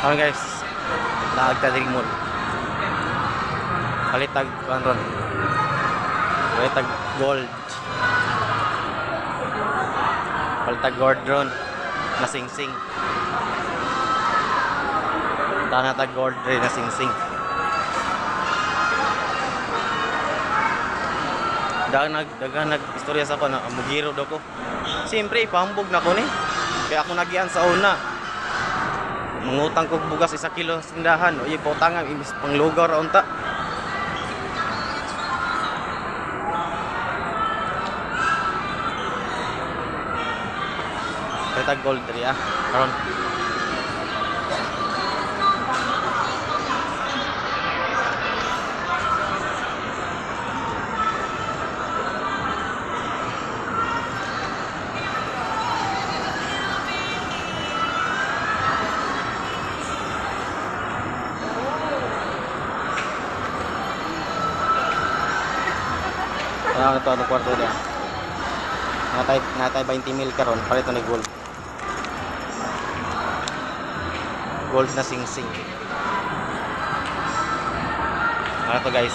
Ano guys, naagtadig mo. Palitag, kuhan ron. Palitag gold. Palitag gold ron. Na sing-sing. Tana tag gold rin na sing-sing. Dagan nag dagan nag istorya sa ko na mugiro daw ko. Siyempre ipahambog na ko ni. Kaya ako nagian sa una. Mangutang ko bugas isa kilo sa tindahan. O yung pautangan imbis pang lugaw ra unta. Kita gold diri ah. Karon. Ah, ito ano kwarto dia. Natay natay 20 mil karon palit ni gold. Gold na sing-sing. Ano to guys?